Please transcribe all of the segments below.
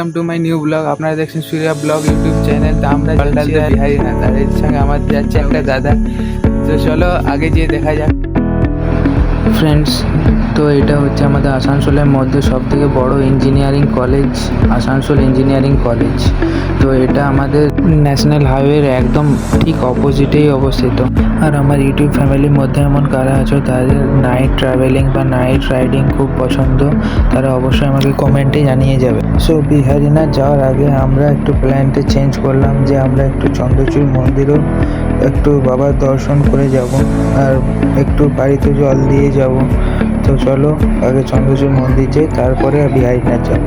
Welcome to my new blog আপনারা দেখছেন Surya blog YouTube channel তো আমরা বিহারি না, তার এর সঙ্গে আমার যাচ্ছে একটা দাদা। তো চলো আগে যেয়ে দেখা যাক। ফ্রেন্ডস তো এটা হচ্ছে আমাদের আসানসোলের মধ্যে সব থেকে বড় engineering college Asansol engineering college তো এটা আমাদের ন্যাশনাল হাইওয়ের একদম ঠিক অপোজিটেই অবস্থিত। আর আমার ইউটিউব ফ্যামিলির মধ্যে এমন কারা আছো, তাদের নাইট ট্রাভেলিং বা নাইট রাইডিং খুব পছন্দ, তারা অবশ্যই আমাকে কমেন্টে জানিয়ে যাবে। সো বিহারিনাথ যাওয়ার আগে আমরা একটু প্ল্যানটা চেঞ্জ করলাম যে আমরা একটু চন্দ্রচূড় মন্দিরও একটু বাবার দর্শন করে যাব আর একটু বাড়িতে জল দিয়ে যাব। তো চলো, আগে চন্দ্রচূড় মন্দির যাই, তারপরে বিহারিনাথ যাব।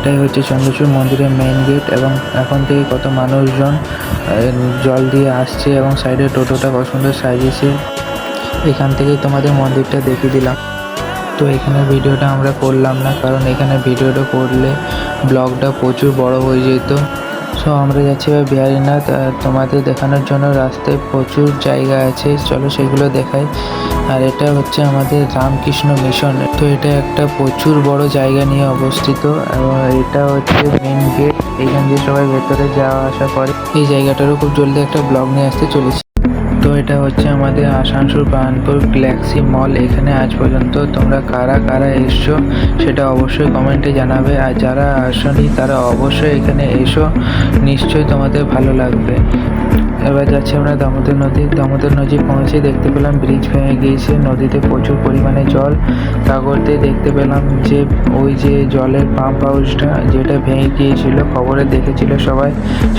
এটাই হচ্ছে চন্দ্রচূড় মন্দিরের মেন গেট এবং এখন থেকে কত মানুষজন জল দিয়ে আসছে এবং সাইডে টোটোটা কত সুন্দর সাজিয়েছে। এখান থেকেই তোমাদের মন্দিরটা দেখিয়ে দিলাম। তো এখানে ভিডিওটা আমরা করলাম না, কারণ এখানে ভিডিওটা করলে ব্লগটা প্রচুর বড় হয়ে যেত। সো আমরা যাচ্ছি এবার বিহারীনাথ আর তোমাদের দেখানোর জন্য রাস্তায় প্রচুর জায়গা আছে। চলো সেগুলো দেখাই। আর এটা হচ্ছে আমাদের রামকৃষ্ণ মিশন। তো এটা একটা প্রচুর বড় জায়গা নিয়ে অবস্থিত। এবং এটা হচ্ছে মেন গেট এখান দিয়ে সবাই ভেতরে যাওয়া আসা করে। এই জায়গাটারও খুব জলদি একটা ব্লগ নিয়ে আসতে চলেছি। তো এটা হচ্ছে আমাদের আসানসোল প্রাণপুর গ্যালাক্সি মল। এখানে আজ পর্যন্ত তোমরা কারা কারা এসছো সেটা অবশ্যই কমেন্টে জানাবে। আর যারা আসনি তারা অবশ্যই এখানে এসো। নিশ্চয়ই তোমাদের ভালো লাগবে। এবার যাচ্ছি আমরা দামোদর নদী। দামোদর নদী পৌঁছে দেখতে পেলাম ব্রিজ ভেঙে গিয়েছে। নদীতে প্রচুর পরিমাণে জল। তা দেখতে পেলাম যে, ওই যে জলের পাম্প হাউসটা যেটা ভেঙে গিয়েছিল, খবরে দেখেছিল সবাই।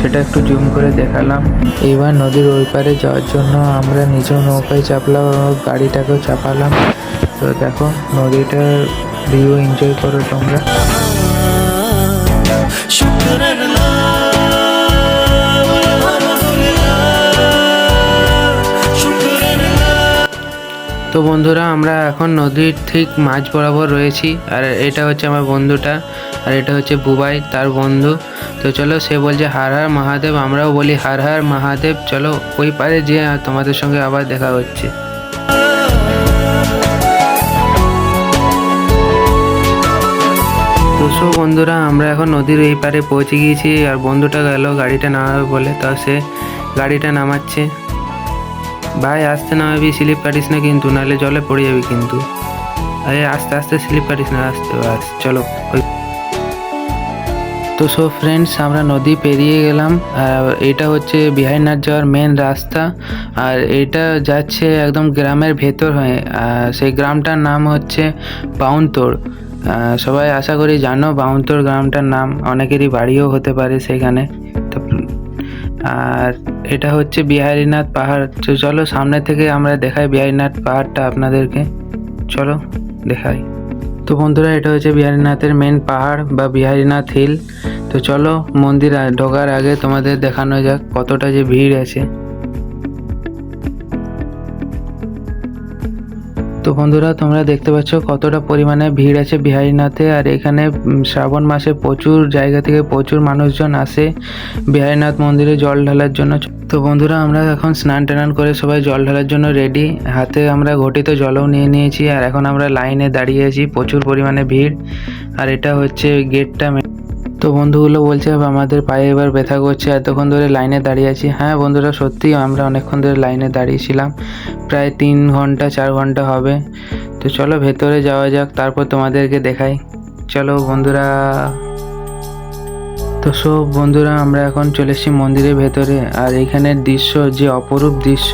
সেটা একটু জুম করে দেখালাম। এবার নদীর ওই পারে যাওয়ার জন্য আমরা নিজেও নৌকায় চাপলাম গাড়িটাকেও চাপালাম। তো দেখো, নদীটার ভিউ এনজয় করো তোমরা। তো বন্ধুরা, আমরা এখন নদীর ঠিক মাঝ বরাবর রয়েছি। আর এটা হচ্ছে আমার বন্ধুটা, আর এটা হচ্ছে বুবাই, তার বন্ধু। তো চলো, সে বলছে, হার হার মহাদেব। আমরাও বলি, হার হার মহাদেব। চলো, ওই পারে যে তোমাদের সঙ্গে আবার দেখা হচ্ছে। তো বন্ধুরা, আমরা এখন নদীর এই পারে পৌঁছে গিয়েছি, আর বন্ধুটা গেল গাড়িটা নামাবে বলে। তা সে গাড়িটা নামাচ্ছে। ভাই, আস্তে নামাবি স্লিপ কাটিস না কিন্তু, নাহলে জলে পড়ে যাবি কিন্তু। আরে, আস্তে আস্তে স্লিপ কাটিস না, আস্তে, বাস, চলো তো সো ফ্রেন্ডস আমরা নদী পেরিয়ে গেলাম, আর এটা হচ্ছে বিহারীনাথ যাওয়ার মেন রাস্তা, আর এটা যাচ্ছে একদম গ্রামের ভেতর হয়ে সেই গ্রামটার নাম হচ্ছে বাউনতোড় সবাই আশা করি জানো বাউনতোড় গ্রামটার নাম, অনেকেরই বাড়িও হতে পারে সেখানে। আর এটা হচ্ছে বিহারীনাথ পাহাড়। তো চলো সামনে থেকে আমরা দেখাই বিহারীনাথ পাহাড়টা আপনাদেরকে। চলো দেখাই। তো বন্ধুরা, এটা হচ্ছে বিহারীনাথের মেন পাহাড় বা বিহারীনাথ হিল তো চলো মন্দির ঢোকার আগে তোমাদের দেখানো যাক কতটা যে ভিড় আছে। তো বন্ধুরা, তোমরা দেখতে পাচ্ছ কতটা পরিমাণে ভিড় আছে বিহারীনাথে। আর এখানে শ্রাবণ মাসে প্রচুর জায়গা থেকে প্রচুর মানুষজন আসে বিহারীনাথ মন্দিরে জল ঢালার জন্য। তো বন্ধুরা, আমরা এখন স্নান টান করে সবাই জল ঢালার জন্য রেডি হাতে আমরা ঘটিত জলও নিয়ে নিয়েছি, আর এখন আমরা লাইনে দাঁড়িয়ে আছি। প্রচুর পরিমাণে ভিড়। আর এটা হচ্ছে গেটটা তো বন্ধুগুলো বলছে, আমাদের পায়ে এবার ব্যথা করছে, এতক্ষণ ধরে লাইনে দাঁড়িয়ে আছি। হ্যাঁ বন্ধুরা, সত্যি আমরা অনেকক্ষণ ধরে লাইনে দাঁড়িয়েছিলাম। প্রায় তিন ঘণ্টা, চার ঘণ্টা হবে। তো চলো ভেতরে যাওয়া যাক, তারপর তোমাদেরকে দেখাই। চলো বন্ধুরা। তো সব বন্ধুরা, আমরা এখন চলে এসেছি মন্দিরের ভেতরে। আর এখানের দৃশ্য, যে অপরূপ দৃশ্য,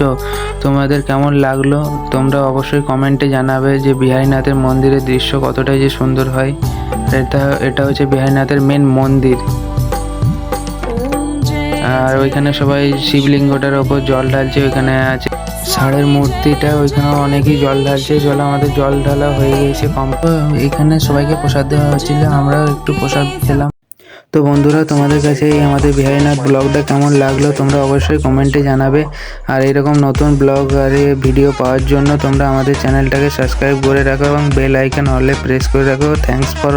তোমাদের কেমন লাগল, তোমরা অবশ্যই কমেন্টে জানাবে যে বিহারীনাথের মন্দিরের দৃশ্য কতটাই যে সুন্দর হয়। এটা এটা হচ্ছে বিহারীনাথের মেন মন্দির। আর ওইখানে সবাই শিবলিঙ্গটার ওপর জল ঢালছে, ওইখানে আছে ষাঁড়ের মূর্তিটা ওইখানে অনেকেই জল ঢালছে, জল, আমাদের জল ঢালা হয়ে গেছে কম। এখানে সবাইকে প্রসাদ দেওয়া হয়েছিল আমরাও একটু প্রসাদ খেলাম। তো বন্ধুরা, তোমাদের কাছে এই আমাদের বিহারীনাথ ব্লগটা কেমন লাগল তোমরা অবশ্যই কমেন্টে জানাবে। আর এরকম নতুন ব্লগ আর ভিডিও পাওয়ার জন্য তোমরা আমাদের চ্যানেলটাকে সাবস্ক্রাইব করে রাখো এবং বেল আইকন অলে প্রেস করে রাখো। Thanks for